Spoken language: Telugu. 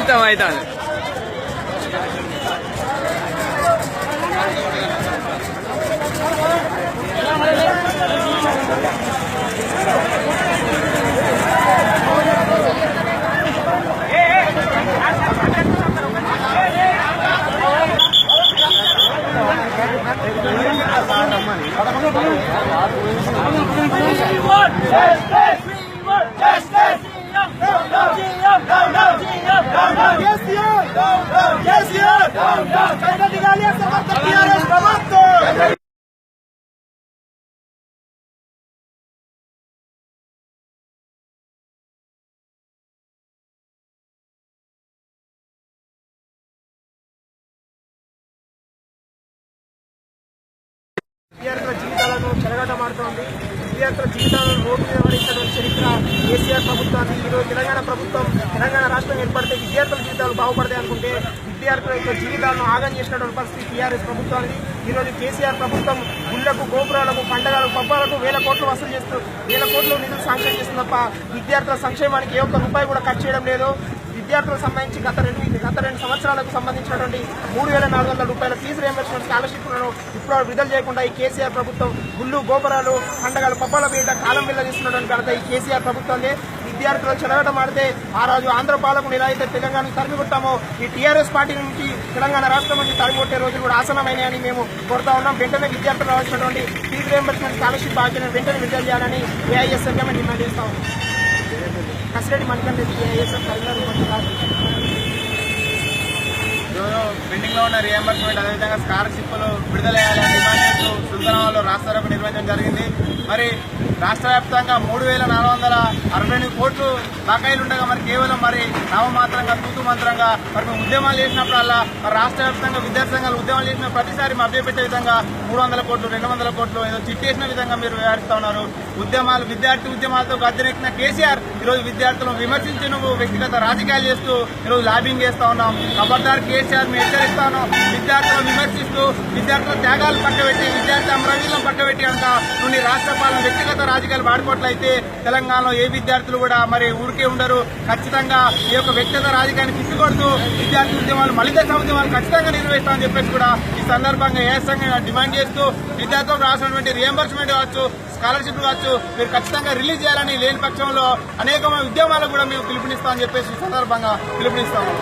टमाटर One, two, three. విద్యార్థుల జీవితాలను చెలగాటమాడుతోంది విద్యార్థుల జీవితాలను రోడ్డు నిర్వహించడం చరిత్ర కేసీఆర్ ప్రభుత్వాన్ని. ఈరోజు తెలంగాణ ప్రభుత్వం తెలంగాణ రాష్ట్రం ఏర్పడితే విద్యార్థుల జీవితాలు బాగుపడతాయి అనుకుంటే విద్యార్థుల యొక్క జీవితాలను ఆగం చేసినటువంటి పరిస్థితి టీఆర్ఎస్ ప్రభుత్వానికి. ఈరోజు కేసీఆర్ ప్రభుత్వం గుళ్ళకు గోపురాలకు పండగలకు పబ్బాలకు వేల కోట్లు వసూలు చేస్తూ వేల కోట్లు నిధులు శాంక్షన్ చేస్తుంది తప్ప విద్యార్థుల సంక్షేమానికి ఏ ఒక్క రూపాయి కూడా ఖర్చు చేయడం లేదు. విద్యార్థులకు సంబంధించి గత రెండు గత రెండు సంవత్సరాలకు సంబంధించినటువంటి మూడు వేల నాలుగు వందల రూపాయల ఫీజు రియంబర్స్మెంట్ స్కాలర్షిప్లను ఇప్పుడు విడుదల చేయకుండా ఈ కేసీఆర్ ప్రభుత్వం గుళ్ళు గోపురాలు పండగలు పబ్బాల మీద కాలం వెళ్ళదీస్తున్నటువంటి ఘనత ఈ కేసీఆర్ ప్రభుత్వందే. విద్యార్థులు చెలగటం ఆడితే ఆ రోజు ఆంధ్ర పాలకులు ఎలా అయితే తెలంగాణకు తరిమికొట్టామో ఈ టీఆర్ఎస్ పార్టీ నుంచి తెలంగాణ రాష్ట్రం నుంచి తరిమికొట్టే రోజులు కూడా ఆసనమైనాయని మేము కోరుతా ఉన్నాం. వెంటనే విద్యార్థులు రావాల్సినటువంటి ఫీజు రియంబర్స్మెంట్ స్కాలర్షిప్ బాధ్యతను వెంటనే విడుదల చేయాలని ఏఐఎస్ఎఫ్ మేము డిమాండ్ చేస్తాం కసిరెడ్డి మణికంఠ ఏఐఎస్ఎఫ్లో ఉన్న రియంబర్స్మెంట్ అదేవిధంగా స్కాలర్షిప్లు విడుదల చేయాలని డిమాండ్ చేస్తూ సుల్తానాబాద్లో రాష్ట్ర నిర్వహించడం జరిగింది. మరి రాష్ట్ర వ్యాప్తంగా మూడు వేల నాలుగు వందల అరవై ఎనిమిది కోట్లు బకాయిలు ఉండగా మరి కేవలం మరి నామమాత్రంగా తూతు మంత్రంగా మరి మేము ఉద్యమాలు చేసినప్పుడల్లా మరి రాష్ట్ర వ్యాప్తంగా విద్యార్థి సంఘాలు ఉద్యమాలు చేసిన ప్రతిసారి మభ్యపెట్టే విధంగా మూడు వందల కోట్లు రెండు వందల కోట్లు ఏదో చిట్టేసిన విధంగా మీరు వ్యవహరిస్తా ఉన్నారు. ఉద్యమాలు విద్యార్థి ఉద్యమాలతో గద్దెనెక్కిన కేసీఆర్ ఈరోజు విద్యార్థులను విమర్శించి నువ్వు వ్యక్తిగత రాజకీయాలు చేస్తూ ఈరోజు లాబింగ్ చేస్తా ఉన్నాం. ఖబర్దార్ కేసీఆర్ మేము హెచ్చరిస్తా ఉన్నాం. విద్యార్థులను విమర్శిస్తూ విద్యార్థుల త్యాగాలు పక్కబెట్టి విద్యార్థి అమరవీలను పక్కబెట్టి అంత నువ్వు నీ రాష్ట్ర పాలన వ్యక్తిగత రాజకీయాలు వాడుకోవట్లయితే తెలంగాణలో ఏ విద్యార్థులు కూడా మరి ఊరికే ఉండరు. ఖచ్చితంగా ఈ యొక్క వ్యక్తిగత రాజకీయాన్ని తిప్పికొడుతూ విద్యార్థి ఉద్యమాలు మలిత ఉద్యమాలు ఖచ్చితంగా నిర్వహిస్తామని చెప్పేసి కూడా ఈ సందర్భంగా ఏ డిమాండ్ చేస్తూ విద్యార్థులకు రాసినటువంటి రియంబర్స్మెంట్ కావచ్చు స్కాలర్షిప్ కావచ్చు మీరు ఖచ్చితంగా రిలీజ్ చేయాలని లేని పక్షంలో అనేకమైన ఉద్యమాలకు కూడా మేము పిలుపునిస్తామని చెప్పేసి ఈ సందర్భంగా పిలుపునిస్తాము.